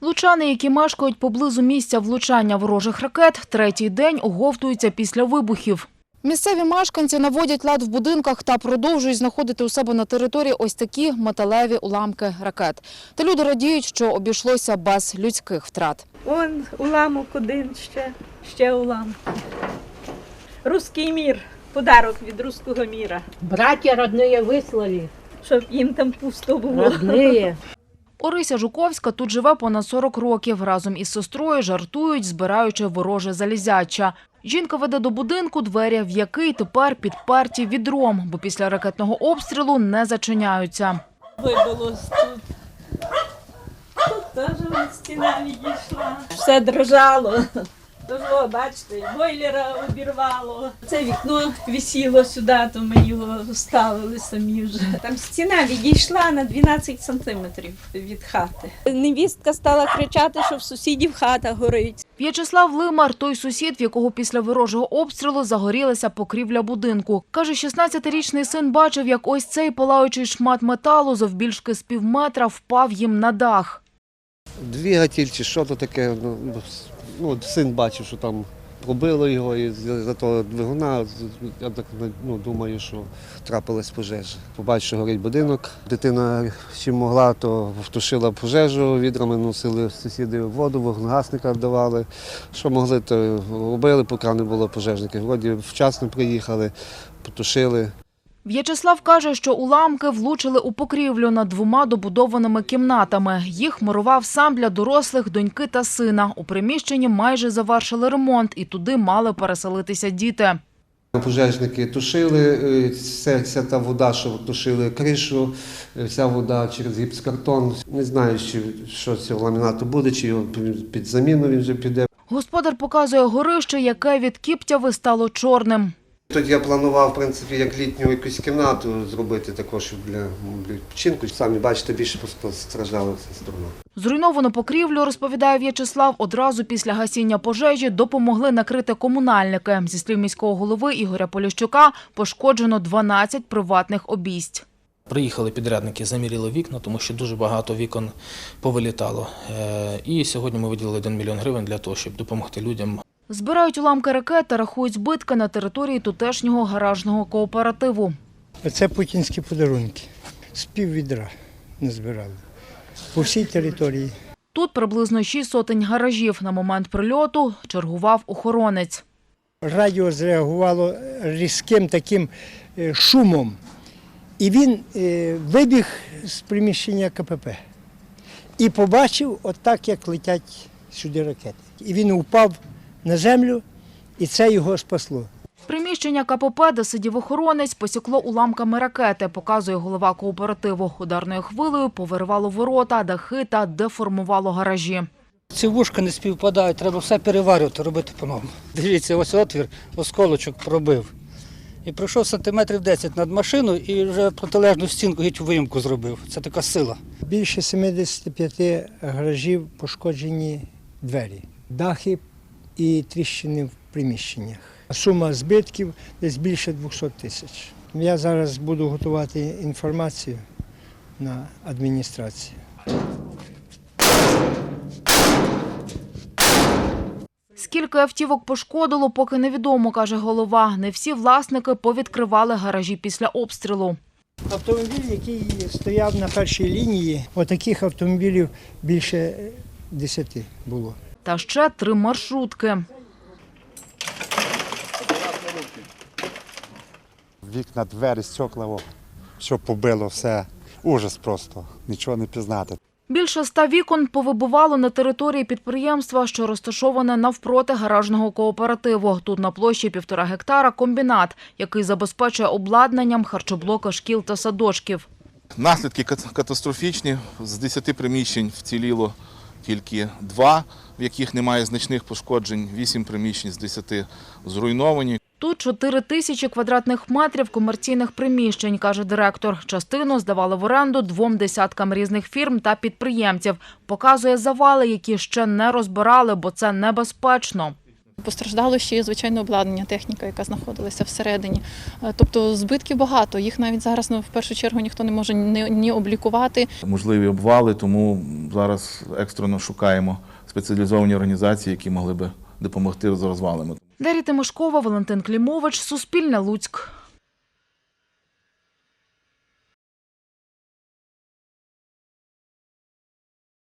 Лучани, які мешкають поблизу місця влучання ворожих ракет, третій день оговтуються після вибухів. Місцеві мешканці наводять лад в будинках та продовжують знаходити у себе на території ось такі металеві уламки ракет. Та люди радіють, що обійшлося без людських втрат. Он уламок один ще, ще уламок. Руський мір, подарок від руського міра, Братья родные выслали, щоб їм там пусто було. родные. Орися Жуковська тут живе понад 40 років. Разом із сестрою жартують, збираючи вороже залізяча. Жінка веде до будинку двері, в який тепер підперті відром, бо після ракетного обстрілу не зачиняються. Вибило тут. Тут теж стіна відійшла. Все дрожало. Тож, о, бачите, бойлера обірвало. Це вікно висіло сюди, то ми його ставили самі вже. Там стіна відійшла на 12 сантиметрів від хати. Невістка стала кричати, що в сусідів хата горить. В'ячеслав Лимар – той сусід, в якого після ворожого обстрілу загорілася покрівля будинку. Каже, 16-річний син бачив, як ось цей палаючий шмат металу завбільшки з півметра впав їм на дах. Двигатель чи що то таке. Ну, ну, син бачив, що там пробило його, і за того двигуна я так ну, думаю, що трапилась пожежа. Побачив, що горить будинок. Дитина чим могла, то втушила пожежу, відрами носили сусіди воду, вогнегасника давали. Що могли, то робили, поки не було пожежників. Вроді вчасно приїхали, потушили. В'ячеслав каже, що уламки влучили у покрівлю над двома добудованими кімнатами. Їх мурував сам для дорослих доньки та сина. У приміщенні майже завершили ремонт і туди мали переселитися діти. Пожежники тушили, е, вся, вся та вода, що тушили кришу, е, вся вода через гіпскартон. Не знаю, що з цього ламінату буде, чи його під заміну він вже піде. Господар показує горище, яке від кіптяви стало чорним. Тут я планував, в принципі, як літню якусь кімнату зробити також для, для відпочинку. Самі бачите, більше просто страждала ця сторона. Зруйновану покрівлю, розповідає В'ячеслав, одразу після гасіння пожежі допомогли накрити комунальники. Зі слів міського голови Ігоря Поліщука пошкоджено 12 приватних обійсть. Приїхали підрядники, заміряли вікна, тому що дуже багато вікон повилітало. Е, І сьогодні ми виділили 1 мільйон гривень для того, щоб допомогти людям Збирають уламки ракет та рахують збитки на території тутешнього гаражного кооперативу. Це путінські подарунки. З пів відра не збирали. По всій території. Тут приблизно 6 сотень гаражів. На момент прильоту чергував охоронець. Радіо зреагувало різким таким е, шумом. І він е, вибіг з приміщення КПП і побачив отак, як летять сюди ракети. І він упав на землю, і це його спасло. Приміщення КПП, де сидів охоронець, посікло уламками ракети, показує голова кооперативу. Ударною хвилею повиривало ворота, дахи та деформувало гаражі. Ці вушка не співпадають, треба все переварювати, робити по-новому. Дивіться, ось отвір, осколочок пробив. І пройшов сантиметрів 10 над машину і вже протилежну стінку геть виїмку зробив. Це така сила. Більше 75 гаражів пошкоджені двері, дахи і тріщини в приміщеннях. Сума збитків десь більше 200 тисяч. Я зараз буду готувати інформацію на адміністрацію. Скільки автівок пошкодило, поки невідомо, каже голова. Не всі власники повідкривали гаражі після обстрілу. Автомобіль, який стояв на першій лінії, отаких автомобілів більше 10 було. Та ще три маршрутки. Вікна, двері, стекла, що побило, все. Ужас просто, нічого не пізнати. Більше ста вікон повибивало на території підприємства, що розташоване навпроти гаражного кооперативу. Тут на площі півтора гектара комбінат, який забезпечує обладнанням харчоблока шкіл та садочків. Наслідки кат- катастрофічні. З 10 приміщень вціліло тільки два, в яких немає значних пошкоджень. Вісім приміщень з 10 зруйновані. Тут 4 тисячі квадратних метрів комерційних приміщень, каже директор. Частину здавали в оренду двом десяткам різних фірм та підприємців. Показує завали, які ще не розбирали, бо це небезпечно. Постраждало ще й звичайно обладнання, техніка, яка знаходилася всередині. Е, Тобто збитків багато. Їх навіть зараз ну, в першу чергу ніхто не може ні, ні облікувати, Можливі обвали, тому зараз екстрено шукаємо спеціалізовані організації, які могли би допомогти з розвалами. Дар'я Тимошкова, Валентин Клімович, Суспільне Луцьк.